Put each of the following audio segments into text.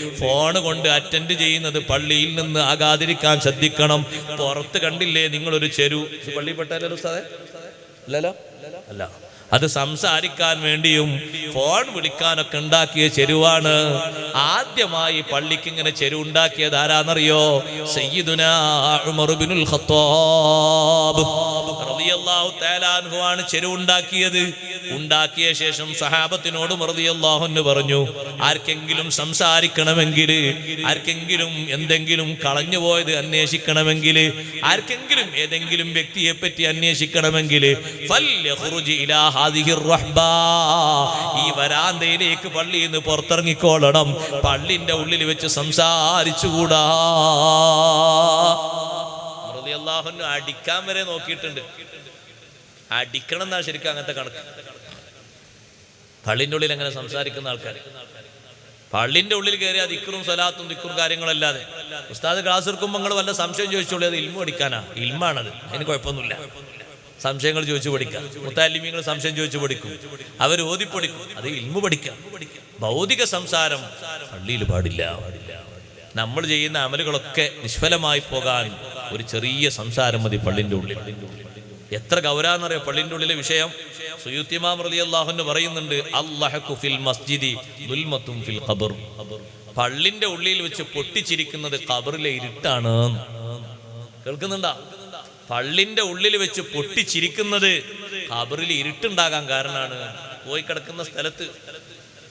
Phone കൊണ്ട് attend ചെയ്യുന്നത് പള്ളിയിൽ നിന്ന് ആകാതിരിക്കാൻ ശ്രദ്ധിക്കണം. പുറത്ത് കണ്ടില്ലേ നിങ്ങളൊരു ചെരു പള്ളി പള്ളിപ്പെട്ടല്ലോ സാറേ അല്ല. അത് സംസാരിക്കാൻ വേണ്ടിയും ഫോൺ വിളിക്കാനൊക്കെ ഉണ്ടാക്കിയ ചെരുവാണ്. ആദ്യമായി പള്ളിക്ക് ഇങ്ങനെ ചെരു ഉണ്ടാക്കിയത് ആരാന്നറിയോ? സയ്യിദുനാ ഉമർ ബിനുൽ ഖത്താബ്. റളിയല്ലാഹു തആല ആണ് ചെരു ഉണ്ടാക്കിയത്. ഉണ്ടാക്കിയ ശേഷം സഹാബത്തിനോട് മറുതിയല്ലാഹുന്ന് പറഞ്ഞു ആർക്കെങ്കിലും സംസാരിക്കണമെങ്കിൽ ആർക്കെങ്കിലും എന്തെങ്കിലും കളഞ്ഞു പോയത് അന്വേഷിക്കണമെങ്കിൽ ആർക്കെങ്കിലും ഏതെങ്കിലും വ്യക്തിയെ പറ്റി അന്വേഷിക്കണമെങ്കിൽ. ഈ വരാന്തയിലേക്ക് പള്ളിയിൽ നിന്ന് പുറത്തിറങ്ങിക്കോളണം. പള്ളിന്റെ ഉള്ളിൽ വെച്ച് സംസാരിച്ചുകൂടാ. അടിക്കാൻ വരെ നോക്കിയിട്ടുണ്ട്. അടിക്കണം എന്നാ ശരിക്കും അങ്ങനത്തെ കണക്ക്. പള്ളിന്റെ ഉള്ളിൽ അങ്ങനെ സംസാരിക്കുന്ന ആൾക്കാർ പള്ളിന്റെ ഉള്ളിൽ കയറി ഇക്കറും സ്വലാത്തും ദിക്കറും കാര്യങ്ങളല്ലാതെ. ഉസ്താദ് ക്ലാസ് എടുക്കുമ്പോൾ നിങ്ങൾ വല്ല സംശയം ചോദിച്ചോളൂ അത് ഇൽമ പഠിക്കാനാ? ഇൽമാണത്. അതിന് കുഴപ്പമൊന്നുമില്ല. സംശയങ്ങൾ ചോദിച്ചു പഠിക്കാം. മുത്താലിമീങ്ങൾ സംശയം ചോദിച്ചു പഠിക്കും. അവർ ഓതി പഠിക്കും. അത് ഇൽമ പഠിക്കാം. ഭൗതിക സംസാരം പള്ളിയിൽ പാടില്ല. നമ്മൾ ചെയ്യുന്ന അമലുകളൊക്കെ നിഷ്ഫലമായി പോകാൻ ഒരു ചെറിയ സംസാരം മതി പള്ളിന്റെ ഉള്ളിൽ. എത്ര ഗൗരാന്നറിയോ? പള്ളിന്റെ ഉള്ളിലെ വിഷയം. സുയുത്തിമാം റലി അള്ളാഹുന്ന് പറയുന്നുണ്ട് അള്ളഹഖു ഫിൽ മസ്ജിദി ഫിൽ ഖബർ. പള്ളിന്റെ ഉള്ളിൽ വെച്ച് പൊട്ടിച്ചിരിക്കുന്നത് ഖബറിലെ ഇരുട്ടാണ്. കേൾക്കുന്നുണ്ടാ? പള്ളിന്റെ ഉള്ളിൽ വെച്ച് പൊട്ടിച്ചിരിക്കുന്നത് ഖബറിൽ ഇരുട്ടുണ്ടാകാൻ കാരണമാണ് പോയി കിടക്കുന്ന സ്ഥലത്ത്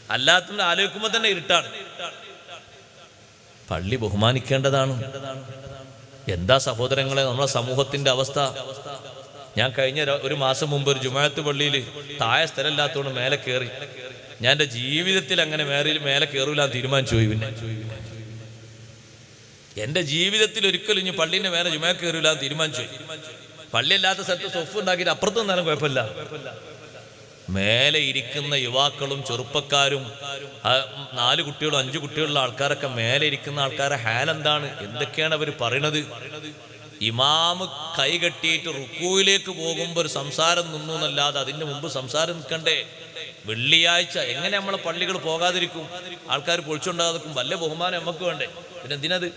അല്ലാത്തത് ആലോചിക്കുമ്പോൾ തന്നെ ഇരുട്ടാണ്. പള്ളി ബഹുമാനിക്കേണ്ടതാണ്. എന്താ സഹോദരങ്ങളെ നമ്മളെ സമൂഹത്തിന്റെ അവസ്ഥ? ഞാൻ കഴിഞ്ഞ ഒരു മാസം മുമ്പ് ഒരു ജുമാത്ത് പള്ളിയിൽ താഴെ സ്ഥലമില്ലാത്തതുകൊണ്ട് മേലെ കയറി ഞാൻ എന്റെ ജീവിതത്തിൽ അങ്ങനെ മേലെ മേലെ കയറൂല തീരുമാനിച്ചു പോയി പിന്നെ. എന്റെ ജീവിതത്തിൽ ഒരിക്കലും ഇനി പള്ളീന്റെ മേലെ ജുമാ കയറൂല തീരുമാനിച്ചു പള്ളിയല്ലാത്ത സ്ഥലത്ത് സൊഫ് ഉണ്ടാക്കിയിട്ട് അപ്പുറത്ത് നിന്നാലും കുഴപ്പമില്ല. മേലെ ഇരിക്കുന്ന യുവാക്കളും ചെറുപ്പക്കാരും നാല് കുട്ടികളും അഞ്ചു കുട്ടികളുള്ള ആൾക്കാരൊക്കെ മേലെ ഇരിക്കുന്ന ആൾക്കാരെ ഹാൽ എന്താണ് എന്തൊക്കെയാണ് അവർ പറയണത്? ഇമാമ് കൈകെട്ടിയിട്ട് റുക്കുവിലേക്ക് പോകുമ്പോൾ ഒരു സംസാരം നിന്നു എന്നല്ലാതെ അതിന്റെ മുമ്പ് സംസാരം നിൽക്കണ്ടേ? വെള്ളിയാഴ്ച എങ്ങനെ നമ്മളെ പള്ളികൾ പോകാതിരിക്കും? ആൾക്കാർ പൊളിച്ചുണ്ടാകാതിരിക്കും വല്ല ബഹുമാനം നമുക്ക് വേണ്ടേ? പിന്നെ എന്തിനത്?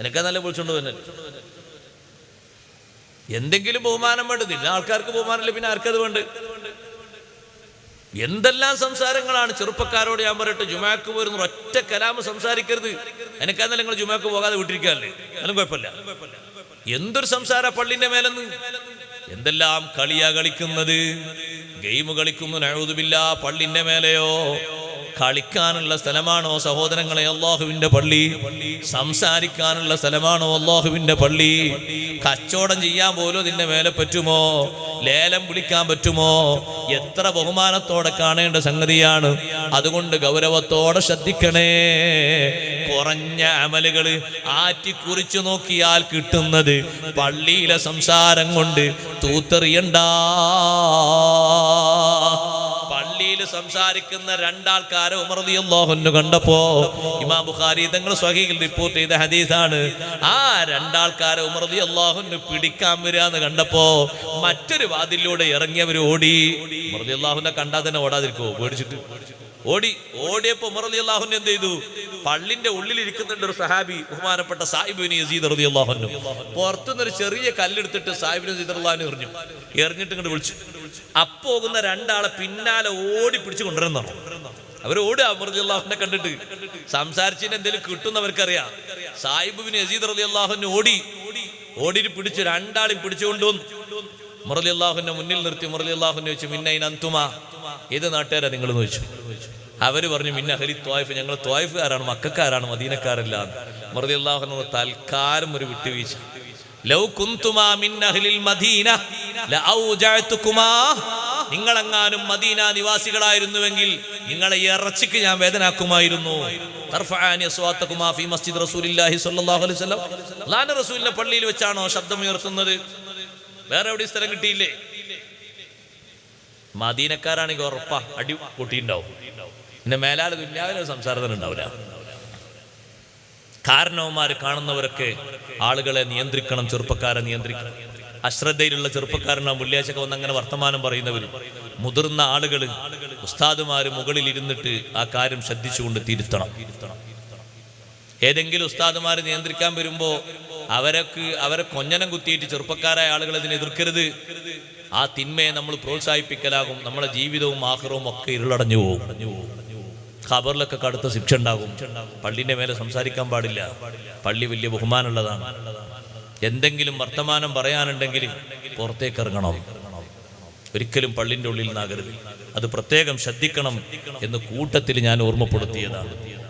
എനിക്കാ നല്ല പൊളിച്ചുകൊണ്ട് തന്നെ. എന്തെങ്കിലും ബഹുമാനം വേണ്ടതില്ല ആൾക്കാർക്ക് ബഹുമാനമില്ല പിന്നെ ആർക്കത് വേണ്ട? എന്തെല്ലാം സംസാരങ്ങളാണ് ചെറുപ്പക്കാരോട് ഞാൻ പറയട്ടെ ജുമാക്ക് പോരുന്ന ഒറ്റ കലാമ് സംസാരിക്കരുത്. എനിക്കാന്നല്ല നിങ്ങൾ ജുമാക്ക് പോകാതെ വിട്ടിരിക്കാല്ലേ അതും കുഴപ്പമില്ല. എന്തൊരു സംസാര പള്ളിന്റെ മേലെന്ന്? എന്തെല്ലാം കളിയാ കളിക്കുന്നത്? ഗെയിം കളിക്കുന്നു നഴുതുമില്ല പള്ളിന്റെ മേലെയോ? കളിക്കാനുള്ള സ്ഥലമാണോ സഹോദരങ്ങളെ അള്ളാഹുവിന്റെ പള്ളി? സംസാരിക്കാനുള്ള സ്ഥലമാണോ അള്ളാഹുവിന്റെ പള്ളി? കച്ചവടം ചെയ്യാൻ പോലും നിന്റെ മേലെ പറ്റുമോ? ലേലം വിളിക്കാൻ പറ്റുമോ? എത്ര ബഹുമാനത്തോടെ കാണേണ്ട സംഗതിയാണ്. അതുകൊണ്ട് ഗൗരവത്തോടെ ശ്രദ്ധിക്കണേ. കുറഞ്ഞ അമലുകൾ ആറ്റിക്കുറിച്ചു നോക്കിയാൽ കിട്ടുന്നത് പള്ളിയിലെ സംസാരം കൊണ്ട് തൂത്തെറിയണ്ട. പള്ളിയിൽ സംസാരിക്കുന്ന രണ്ടാൾക്കാരെ ഉമർദിയല്ലാഹുന്നു കണ്ടപ്പോ ഇമാം ബുഖാരി തങ്ങൾ സ്വഹീൽ റിപ്പോർട്ട് ചെയ്ത ഹദീസാണ്. ആ രണ്ടാൾക്കാരെ ഉമർദി അള്ളാഹുന് പിടിക്കാൻ വരിക എന്ന് കണ്ടപ്പോ മറ്റൊരു വാതിലൂടെ ഇറങ്ങിയവർ ഓടി. ഉമർദി അള്ളാഹുനെ കണ്ടാൽ തന്നെ ഓടാതിരിക്കോ പേടിച്ചിട്ട്. ഓടി. ഓടിയപ്പോ ഉമർദി അള്ളാഹുൻ എന്ത് ചെയ്തു? പള്ളിന്റെ ഉള്ളിൽ ഇരിക്കുന്നുണ്ട് ഒരു സഹാബി ബഹുമാനപ്പെട്ട സാഹിബിന് യസീദ് റതി അള്ളാഹുന്നു പുറത്തുനിന്ന് ഒരു ചെറിയ കല്ലെടുത്തിട്ട് സാഹിബിന് യസീദ് അള്ളാഹുനെ എറിഞ്ഞു. എറിഞ്ഞിട്ട് ഇങ്ങോട്ട് വിളിച്ചു. അപ്പോകുന്ന രണ്ടാളെ പിന്നാലെ ഓടി പിടിച്ചു കൊണ്ടുവരുന്നു അവർ ഓടുക അള്ളാഹുനെ കണ്ടിട്ട്. സംസാരിച്ചതിന് എന്തെങ്കിലും കിട്ടുന്നവർക്കറിയാം സാഹിബ് ബിൻ യസീദ് റതി അള്ളാഹുനെ ഓടി. ഓടിയിട്ട് പിടിച്ചു രണ്ടാളും പിടിച്ചുകൊണ്ടുവന്നു മുറലി അള്ളാഹുവിന്റെ മുന്നിൽ നിർത്തി മുറലി അള്ളാഹുവിനെ വെച്ചു മിന്ന അന്തുമ? ഏത് നാട്ടുകാരാ നിങ്ങൾ ചോദിച്ചു. അവർ പറഞ്ഞു മിന്ന ഹരി ത്വായിഫ് ഞങ്ങൾ ത്വായിഫുകാരാണ് മക്കാരാണ് മദീനക്കാരല്ല. മുറലി അള്ളാഹുനോട് തൽക്കാലം ഒരു വിട്ടുവീഴ്ച. ലൗ കുന്തുമാ മിന്നഹലിൽ മദീന നിങ്ങളെങ്ങാനും മദീന നിവാസികളായിരുന്നുവെങ്കിൽ നിങ്ങളെ ഇറച്ചിക്ക് ഞാൻ വേദനാക്കുമായിരുന്നു. പള്ളിയിൽ വെച്ചാണോ ശബ്ദം ഉയർത്തുന്നത്? വേറെ എവിടെ സ്ഥലം കിട്ടിയില്ലേ? മദീനക്കാരാണെങ്കിൽ ഉറപ്പാ അടി പൊട്ടിയിട്ടുണ്ടാവും. പിന്നെ മേലാൽ ദുന്യാവിലെ സംസാരത്തിന് ഉണ്ടാവില്ല. കാരണവന്മാർ കാണുന്നവരൊക്കെ ആളുകളെ നിയന്ത്രിക്കണം ചെറുപ്പക്കാരെ നിയന്ത്രിക്കണം. അശ്രദ്ധയിലുള്ള ചെറുപ്പക്കാരനാണ് വെള്ളിയാഴ്ചക്ക് വന്ന് അങ്ങനെ വർത്തമാനം പറയുന്നവർ മുതിർന്ന ആളുകൾ ഉസ്താദുമാർ മുകളിൽ ഇരുന്നിട്ട് ആ കാര്യം ശ്രദ്ധിച്ചുകൊണ്ട് തിരുത്തണം. ഏതെങ്കിലും ഉസ്താദുമാർ നിയന്ത്രിക്കാൻ വരുമ്പോൾ അവരക്ക് അവരെ കൊഞ്ഞനം കുത്തിയിട്ട് ചെറുപ്പക്കാരായ ആളുകൾ അതിനെ എതിർക്കരുത്. ആ തിന്മയെ നമ്മൾ പ്രോത്സാഹിപ്പിക്കലാകും നമ്മുടെ ജീവിതവും ആഹ്റവും ഒക്കെ ഇരുളടഞ്ഞു പോകും. ഖബറിലൊക്കെ കടുത്ത ശിക്ഷ ഉണ്ടാകും. പള്ളിന്റെ മേലെ സംസാരിക്കാൻ പാടില്ല. പള്ളി വലിയ ബഹുമാനമുള്ളതാണ്. എന്തെങ്കിലും വർത്തമാനം പറയാനുണ്ടെങ്കിൽ പുറത്തേക്ക് ഇറങ്ങണം ഒരിക്കലും പള്ളിന്റെ ഉള്ളിൽ നിന്നാകരുത്. അത് പ്രത്യേകം ശ്രദ്ധിക്കണം എന്ന് കൂട്ടത്തിൽ ഞാൻ ഓർമ്മപ്പെടുത്തിയതാണ്.